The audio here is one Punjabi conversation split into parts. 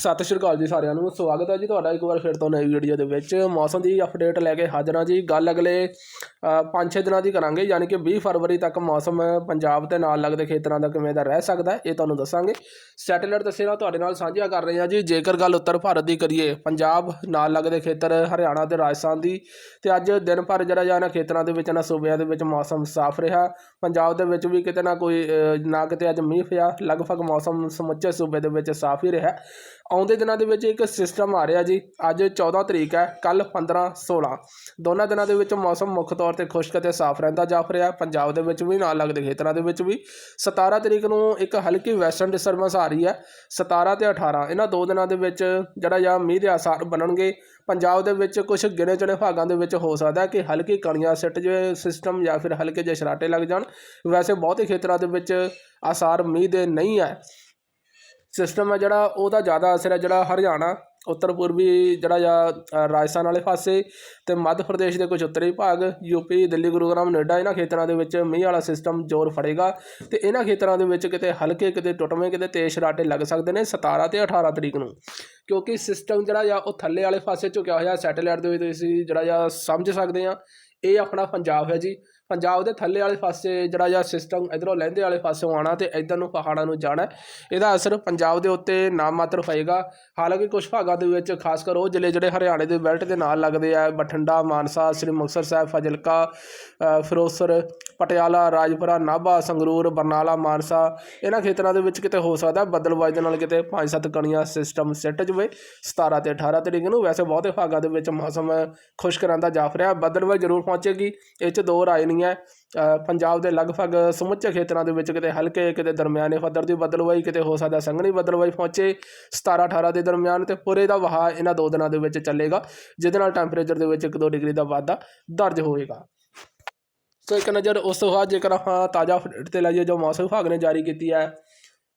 ਸਤਿ ਸ਼੍ਰੀ ਅਕਾਲ ਜੀ ਸਾਰਿਆਂ ਨੂੰ, ਸਵਾਗਤ ਹੈ ਜੀ ਤੁਹਾਡਾ ਇੱਕ ਵਾਰ ਫਿਰ ਤੋਂ ਨਵੀਂ ਵੀਡੀਓ ਦੇ ਵਿੱਚ। ਮੌਸਮ ਦੀ ਅਪਡੇਟ ਲੈ ਕੇ ਹਾਜ਼ਰ ਹਾਂ ਜੀ। ਗੱਲ ਅਗਲੇ 5-6 ਦਿਨਾਂ ਦੀ ਕਰਾਂਗੇ, ਯਾਨੀ ਕਿ 20 ਫਰਵਰੀ ਤੱਕ ਮੌਸਮ ਪੰਜਾਬ ਤੇ ਨਾਲ ਲੱਗਦੇ ਖੇਤਰਾਂ ਦਾ ਕਿਵੇਂ ਦਾ ਰਹਿ ਸਕਦਾ ਹੈ, ਇਹ ਤੁਹਾਨੂੰ ਦੱਸਾਂਗੇ। ਸੈਟੇਲਾਈਟ ਤਸਵੀਰਾਂ ਤੁਹਾਡੇ ਨਾਲ ਸਾਂਝੀਆਂ ਕਰ ਰਹੇ ਹਾਂ ਜੀ। ਜੇਕਰ ਗੱਲ ਉੱਤਰ ਭਾਰਤ ਦੀ ਕਰੀਏ, ਪੰਜਾਬ ਨਾਲ ਲੱਗਦੇ ਖੇਤਰ ਹਰਿਆਣਾ ਤੇ ਰਾਜਸਥਾਨ ਦੀ, ਤੇ ਅੱਜ ਦਿਨ ਭਰ ਜਿਹੜਾ ਜਾਂ ਇਹਨਾਂ ਖੇਤਰਾਂ ਦੇ ਵਿੱਚ ਇਹਨਾਂ ਸੂਬਿਆਂ ਦੇ ਵਿੱਚ ਮੌਸਮ ਸਾਫ਼ ਰਿਹਾ। ਪੰਜਾਬ ਦੇ ਵਿੱਚ ਵੀ ਕਿਤੇ ਨਾ ਕੋਈ ਨਾ ਕਿਤੇ ਅੱਜ ਮੀਂਹ ਪਿਆ। ਲਗਭਗ ਮੌਸਮ ਸਮੁੱਚੇ ਸੂਬੇ ਦੇ ਵਿੱਚ ਸਾਫ਼ ਹੀ ਰਿਹਾ। ਆਉਂਦੇ ਦਿਨਾਂ ਦੇ ਵਿੱਚ ਇੱਕ ਸਿਸਟਮ ਆ ਰਿਹਾ ਜੀ। ਅੱਜ 14 ਤਰੀਕ ਹੈ ਕੱਲ 15 16 ਦੋਨਾਂ ਦਿਨਾਂ ਦੇ ਵਿੱਚ ਮੌਸਮ ਮੁੱਖ ਤੌਰ ਤੇ ਖੁਸ਼ਕ ਅਤੇ ਸਾਫ਼ ਰਹਿੰਦਾ ਜਾਪ ਰਿਹਾ ਪੰਜਾਬ ਦੇ ਵਿੱਚ ਵੀ, ਨਾਲ ਲੱਗਦੇ ਖੇਤਰਾਂ ਦੇ ਵਿੱਚ ਵੀ। 17 ਤਰੀਕ ਨੂੰ ਇੱਕ ਹਲਕੀ ਵੈਸਟਰਨ ਡਿਸਟਰਬੈਂਸ ਆ ਰਹੀ ਹੈ। 17 ਤੇ 18 ਇਹਨਾਂ ਦੋ ਦਿਨਾਂ ਦੇ ਵਿੱਚ ਜਿਹੜਾ ਜਾਂ ਮੀਂਹ ਦੇ ਆਸਾਰ ਬਣਨਗੇ। ਪੰਜਾਬ ਦੇ ਵਿੱਚ ਕੁਝ ਗਿਣੇ ਚੁਣੇ ਭਾਗਾਂ ਦੇ ਵਿੱਚ ਹੋ ਸਕਦਾ ਕਿ ਹਲਕੀ ਕਣੀਆਂ ਸਿੱਟ ਜੇ ਸਿਸਟਮ ਜਾਂ ਫਿਰ ਹਲਕੇ ਜਿਹੇ ਸ਼ਰਾਟੇ ਲੱਗ ਜਾਣ। ਵੈਸੇ ਬਹੁਤੇ ਖੇਤਰਾਂ ਦੇ ਵਿੱਚ ਆਸਾਰ ਮੀਂਹ ਦੇ ਨਹੀਂ ਹੈ। ਸਿਸਟਮ ਹੈ ਜਿਹੜਾ ਉਹਦਾ ਜ਼ਿਆਦਾ ਅਸਰ ਹੈ ਜਿਹੜਾ ਹਰਿਆਣਾ ਉੱਤਰ ਪੂਰਬੀ ਜਿਹੜਾ ਜਾਂ ਰਾਜਸਥਾਨ ਵਾਲੇ ਪਾਸੇ ਤੇ ਮੱਧ ਪ੍ਰਦੇਸ਼ ਦੇ ਕੁਝ ਉੱਤਰੀ ਭਾਗ ਯੂਪੀ ਦਿੱਲੀ, ਗੁਰੂਗ੍ਰਾਮ ਨੋਇਡਾ ਇਹਨਾਂ ਖੇਤਰਾਂ ਦੇ ਵਿੱਚ ਮੀਂਹ ਵਾਲਾ ਸਿਸਟਮ ਜ਼ੋਰ ਫੜੇਗਾ ਤੇ ਇਹਨਾਂ ਖੇਤਰਾਂ ਦੇ ਵਿੱਚ ਕਿਤੇ ਹਲਕੇ, ਕਿਤੇ ਟੁੱਟਵੇਂ, ਕਿਤੇ ਤੇਜ਼ ਸ਼ਰਾਟੇ ਲੱਗ ਸਕਦੇ ਨੇ 17 ਤੇ 18 ਤਰੀਕ ਨੂੰ। ਕਿਉਂਕਿ ਸਿਸਟਮ ਜਿਹੜਾ ਜਾਂ ਉਹ ਥੱਲੇ ਵਾਲੇ ਪਾਸੇ ਝੁਕਿਆ ਹੋਇਆ ਸੈਟੇਲਾਈਟ ਦੇ ਵਿੱਚ ਤੁਸੀਂ ਜਿਹੜਾ ਜਾਂ ਸਮਝ ਸਕਦੇ ਆ। ਇਹ ਆਪਣਾ ਪੰਜਾਬ ਹੈ ਜੀ। ਪੰਜਾਬ ਦੇ ਥੱਲੇ ਵਾਲੇ ਪਾਸੇ ਜਿਹੜਾ ਜਿਹਾ ਸਿਸਟਮ ਇਧਰੋਂ ਲਹਿੰਦੇ ਵਾਲੇ ਪਾਸਿਓਂ ਆਣਾ ਤੇ ਇਧਰ ਨੂੰ ਪਹਾੜਾਂ ਨੂੰ ਜਾਣਾ ਇਹਦਾ ਅਸਰ ਪੰਜਾਬ ਦੇ ਉੱਤੇ ਨਾ ਮਾਤਰ ਪਏਗਾ ਹਾਲਾਂਕਿ ਕੁਝ ਭਾਗਾਂ ਦੇ ਵਿੱਚ ਖਾਸ ਕਰ ਉਹ ਜ਼ਿਲ੍ਹੇ ਜਿਹੜੇ ਹਰਿਆਣੇ ਦੇ ਬੈਲਟ ਦੇ ਨਾਲ ਲੱਗਦੇ ਆ ਬਠਿੰਡਾ ਮਾਨਸਾ ਸ੍ਰੀ ਮੁਕਤਸਰ ਸਾਹਿਬ ਫਾਜ਼ਿਲਕਾ ਅ, ਫਿਰੋਜ਼ਪੁਰ ਪਟਿਆਲਾ ਰਾਜਪੁਰਾ ਨਾਭਾ ਸੰਗਰੂਰ ਬਰਨਾਲਾ ਮਾਨਸਾ ਇਹਨਾਂ ਖੇਤਰਾਂ ਦੇ ਵਿੱਚ ਕਿਤੇ ਹੋ ਸਕਦਾ ਬੱਦਲਬਾਜ਼ੀ ਦੇ ਨਾਲ ਕਿਤੇ 5-7 ਕਣੀਆਂ ਸਿਸਟਮ ਸੈੱਟ ਜਵੇ। 17 ਤੇ 18 ਤਰੀਕ ਨੂੰ ਵੈਸੇ ਬਹੁਤੇ ਭਾਗਾਂ ਦੇ ਵਿੱਚ ਮੌਸਮ ਖੁਸ਼ਕ ਰਹਿੰਦਾ ਜਾਫ ਰਿਹਾ। ਬੱਦਲਬਾਜ਼ੀ ਜ਼ਰੂਰ ਪਹੁੰਚੇਗੀ। ਇਹ 'ਚ ਦੋ ਰਾਏ ਨਹੀਂ ਹੈ ਪੰਜਾਬ ਦੇ ਲਗਭਗ ਸਮੁੱਚੇ ਖੇਤਰਾਂ ਦੇ ਵਿੱਚ ਕਿਤੇ ਹਲਕੇ, ਕਿਤੇ ਦਰਮਿਆਨੇ ਪੱਧਰ ਦੀ ਬੱਦਲਬਾਜ਼ੀ ਕਿਤੇ ਹੋ ਸਕਦਾ ਸੰਘਣੀ ਬਦਲਵਾਈ ਪਹੁੰਚੇ। 17 18 ਦੇ ਦਰਮਿਆਨ ਤੇ ਪੂਰੇ ਦਾ ਵਹਾਅ ਇਹਨਾਂ ਦੋ ਦਿਨਾਂ ਦੇ ਵਿੱਚ ਚੱਲੇਗਾ, ਜਿਹਦੇ ਨਾਲ ਟੈਂਪਰੇਚਰ ਦੇ ਵਿੱਚ 1-2 ਡਿਗਰੀ ਦਾ ਵਾਧਾ ਦਰਜ ਹੋਏਗਾ ਸੋ ਇੱਕ ਨਜ਼ਰ ਉਸ ਤੋਂ ਬਾਅਦ ਜੇਕਰ ਆਪਾਂ ਤਾਜ਼ਾ ਅਪਡੇਟ ਤੇ ਲਾਈਏ, ਜੋ ਮੌਸਮ ਵਿਭਾਗ ਨੇ ਜਾਰੀ ਕੀਤੀ ਹੈ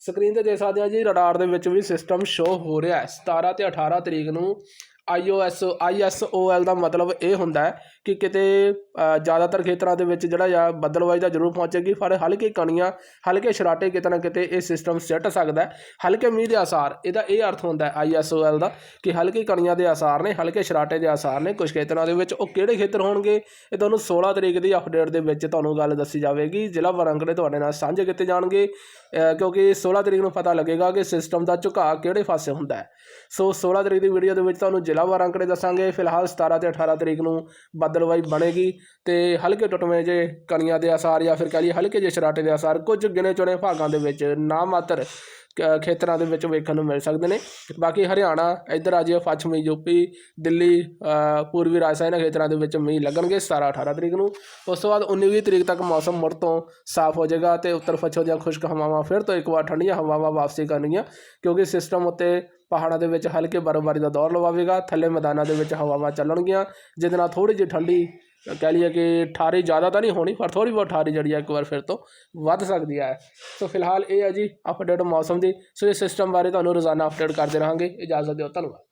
ਸਕਰੀਨ ਤੇ ਦੇਖ ਸਕਦੇ ਹਾਂ ਜੀ ਰਡਾਰ ਦੇ ਵਿੱਚ ਵੀ ਸਿਸਟਮ ਸ਼ੋ ਹੋ ਰਿਹਾ ਹੈ। 17 ਤੇ 18 ਤਰੀਕ ਨੂੰ iOS ISOL ਦਾ ਮਤਲਬ ਇਹ ਹੁੰਦਾ ਹੈ ਕਿ ਕਿਤੇ ਜ਼ਿਆਦਾਤਰ ਖੇਤਰਾਂ ਦੇ ਵਿੱਚ ਜਿਹੜਾ ਆ ਬੱਦਲਬਾਜ਼ੀ ਦਾ ਜ਼ਰੂਰ ਪਹੁੰਚੇਗੀ, ਪਰ ਹਲਕੀ ਕਣੀਆਂ, ਹਲਕੇ ਸ਼ਰਾਟੇ ਕਿਤੇ ਨਾ ਕਿਤੇ ਇਹ ਸਿਸਟਮ ਸਿੱਟ ਸਕਦਾ ਹਲਕੇ ਮੀਂਹ ਦੇ ਆਸਾਰ ਇਹਦਾ ਇਹ ਅਰਥ ਹੁੰਦਾ ਹੈ ISOL ਦਾ ਕਿ ਹਲਕੀ ਕਣੀਆਂ ਦੇ ਆਸਾਰ ਨੇ, ਹਲਕੇ ਸ਼ਰਾਟੇ ਦੇ ਆਸਾਰ ਨੇ ਕੁਝ ਖੇਤਰਾਂ ਦੇ ਵਿੱਚ ਉਹ ਕਿਹੜੇ ਖੇਤਰ ਹੋਣਗੇ, ਇਹ ਤੁਹਾਨੂੰ 16 ਤਰੀਕ ਦੀ ਅਪਡੇਟ ਦੇ ਵਿੱਚ ਤੁਹਾਨੂੰ ਗੱਲ ਦੱਸੀ ਜਾਵੇਗੀ। ਜ਼ਿਲ੍ਹਾ ਵਾਰੰਗਲੇ ਤੁਹਾਡੇ ਨਾਲ ਸਾਂਝੇ ਕੀਤੇ ਜਾਣਗੇ ਕਿਉਂਕਿ 16 ਤਰੀਕ ਨੂੰ ਪਤਾ ਲੱਗੇਗਾ ਕਿ ਸਿਸਟਮ ਦਾ ਝੁਕਾਅ ਕਿਹੜੇ ਪਾਸੇ ਹੁੰਦਾ ਹੈ। ਸੋ 16 ਤਰੀਕ ਦੀ ਵੀਡੀਓ ਦੇ ਵਿੱਚ ਤੁਹਾਨੂੰ ਜ਼ਿਲ੍ਹਾ ਅੰਕੜੇ ਦੱਸਾਂਗੇ। ਫਿਲਹਾਲ 17 ਤੇ 18 ਤਰੀਕ ਨੂੰ ਬੱਦਲਵਾਈ ਬਣੇਗੀ ਤੇ ਹਲਕੇ ਟੁੱਟਵੇਂ ਜੇ ਕਣੀਆਂ ਦੇ ਆਸਾਰ ਜਾਂ ਫਿਰ ਕਹ ਲਈਏ ਹਲਕੇ ਜਿਹੇ ਸ਼ਰਾਟੇ ਦੇ ਆਸਾਰ ਕੁਝ ਗਿਣੇ ਚੁਣੇ ਭਾਗਾਂ ਦੇ ਵਿੱਚ ਨਾ ਮਾਤਰ ਖੇਤਰਾਂ ਦੇ ਵਿੱਚ ਵੇਖਣ ਨੂੰ ਮਿਲ ਸਕਦੇ ਨੇ। ਬਾਕੀ ਹਰਿਆਣਾ, ਇੱਧਰ ਆ ਜਿਓ ਪੱਛਮੀ ਯੂਪੀ ਦਿੱਲੀ ਪੂਰਬੀ ਰਾਜਸਥਾਨ ਇਹਨਾਂ ਖੇਤਰਾਂ ਦੇ ਵਿੱਚ ਮੀਂਹ ਲੱਗਣਗੇ 17 18 ਤਰੀਕ ਨੂੰ। ਉਸ ਤੋਂ ਬਾਅਦ 19 20 ਤਰੀਕ ਤੱਕ ਮੌਸਮ ਮੁੜ ਤੋਂ ਸਾਫ਼ ਹੋ ਜਾਏਗਾ ਤੇ ਉੱਤਰ ਪੱਛਮ ਦੀਆਂ ਖੁਸ਼ਕ ਹਵਾਵਾਂ ਫਿਰ ਤੋਂ ਇੱਕ ਵਾਰ ਠੰਡੀਆਂ ਹਵਾਵਾਂ ਵਾਪਸੀ ਕਰਨਗੀਆਂ, ਕਿਉਂਕਿ ਸਿਸਟਮ ਉੱਤੇ ਪਹਾੜਾਂ ਦੇ ਵਿੱਚ ਹਲਕੇ ਬਰਫ਼ਬਾਰੀ ਦਾ ਦੌਰ ਲਵਾਵੇਗਾ, ਥੱਲੇ ਮੈਦਾਨਾਂ ਦੇ ਵਿੱਚ ਹਵਾਵਾਂ ਚੱਲਣਗੀਆਂ, ਜਿਹਦੇ ਨਾਲ ਥੋੜੀ ਜਿਹੀ ਠੰਡੀ ਕਹਿ ਲਈਏ ਕਿ ਠਾਰੀ ਜ਼ਿਆਦਾ ਤਾਂ ਨਹੀਂ ਹੋਣੀ, ਪਰ ਥੋੜੀ ਬਹੁਤ ਠਾਰੀ ਜਿਹੜੀ ਹੈ ਇੱਕ ਵਾਰ ਫਿਰ ਤੋਂ ਵੱਧ ਸਕਦੀ ਹੈ ਸੋ ਫਿਲਹਾਲ ਇਹ ਹੈ ਜੀ ਅਪਡੇਟ ਮੌਸਮ ਦੀ। ਸੋ ਇਸ ਸਿਸਟਮ ਬਾਰੇ ਤੁਹਾਨੂੰ ਰੋਜ਼ਾਨਾ ਅਪਡੇਟ ਕਰਦੇ ਰਹਾਂਗੇ। ਇਜਾਜ਼ਤ ਦਿਓ, ਧੰਨਵਾਦ।